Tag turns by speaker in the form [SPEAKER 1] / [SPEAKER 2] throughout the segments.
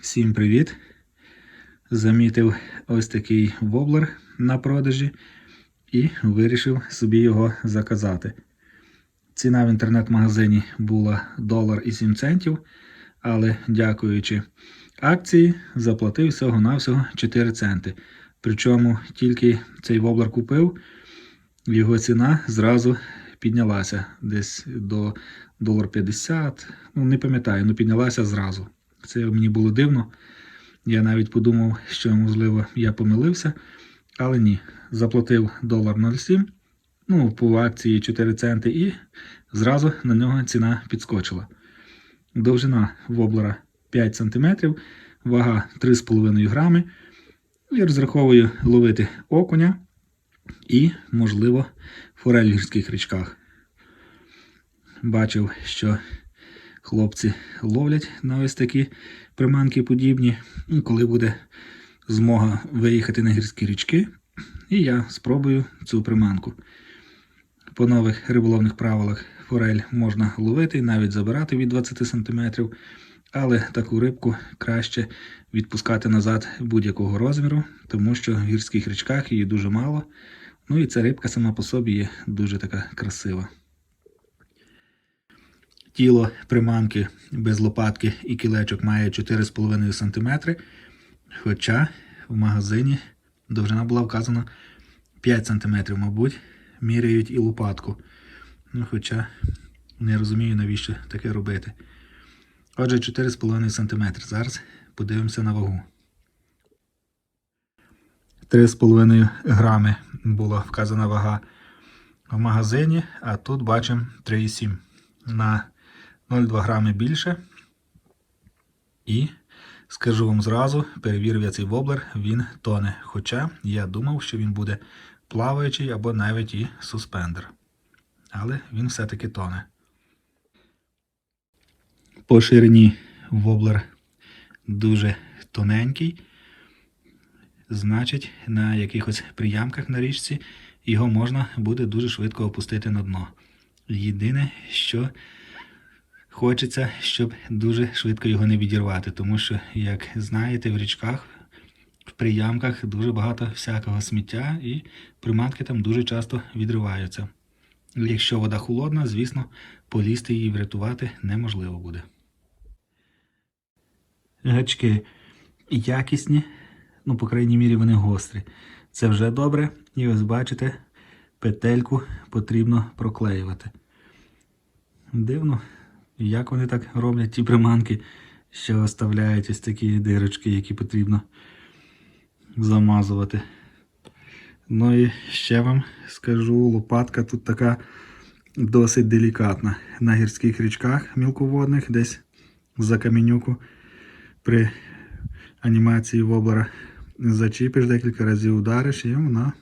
[SPEAKER 1] Всім привіт! Замітив ось такий воблер на продажі і вирішив собі його заказати. Ціна в інтернет-магазині була долар і 7 центів, але дякуючи акції, заплатив всього-навсього 4 центи. Причому тільки цей воблер купив, його ціна зразу піднялася десь до долар 50, ну не пам'ятаю, ну піднялася зразу. Це мені було дивно. Я навіть подумав, що, можливо, я помилився, але ні. Заплатив долар 0,7, ну, по акції 4 центи, і зразу на нього ціна підскочила. Довжина воблера 5 см, вага 3,5 грами. І розраховую ловити окуня і, можливо, форель в гірських річках. Бачив, що хлопці ловлять на ось такі приманки подібні. Ну, Коли буде змога виїхати на гірські річки, і я спробую цю приманку. По нових риболовних правилах форель можна ловити і навіть забирати від 20 см, але таку рибку краще відпускати назад будь-якого розміру, тому що в гірських річках її дуже мало. Ну і ця рибка сама по собі є дуже така красива. Тіло приманки без лопатки і кілечок має 4,5 см, хоча в магазині довжина була вказана 5 см, мабуть, міряють і лопатку. Ну, Хоча не розумію, навіщо таке робити. Отже, 4,5 см. Зараз подивимося на вагу. 3,5 грами була вказана вага в магазині, а тут бачимо 3,7 на 0,2 грами більше. І скажу вам зразу, перевірив я цей воблер, він тоне. Хоча я думав, що він буде плаваючий або навіть і суспендер. Але він все-таки тоне. По ширині воблер дуже тоненький. Значить, на якихось приямках на річці його можна буде дуже швидко опустити на дно. Єдине, що хочеться, щоб дуже швидко його не відірвати, тому що, як знаєте, в річках, в приямках дуже багато всякого сміття і приманки там дуже часто відриваються. Якщо вода холодна, звісно, полізти її врятувати неможливо буде. Гачки якісні, ну, по крайній мірі, вони гострі. Це вже добре. І ось бачите, петельку потрібно проклеювати. Дивно, як вони так роблять ті приманки, що оставляють ось такі дирочки, які потрібно замазувати. Ну і ще вам скажу, лопатка тут така досить делікатна. На гірських річках мілководних, десь за камінюку при анімації воблера зачіпиш декілька разів удариш, і вона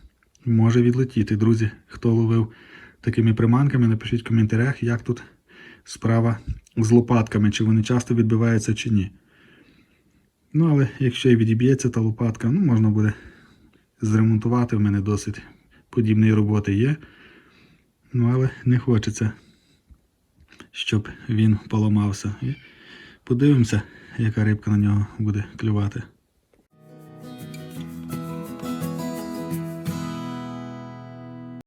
[SPEAKER 1] може відлетіти. Друзі, хто ловив такими приманками, напишіть в коментарях, як тут справа з лопатками, чи вони часто відбиваються, чи ні. Ну, але якщо і відіб'ється та лопатка, ну, можна буде зремонтувати. В мене досить подібної роботи є. Ну, але не хочеться, щоб він поламався. І подивимося, яка рибка на нього буде клювати.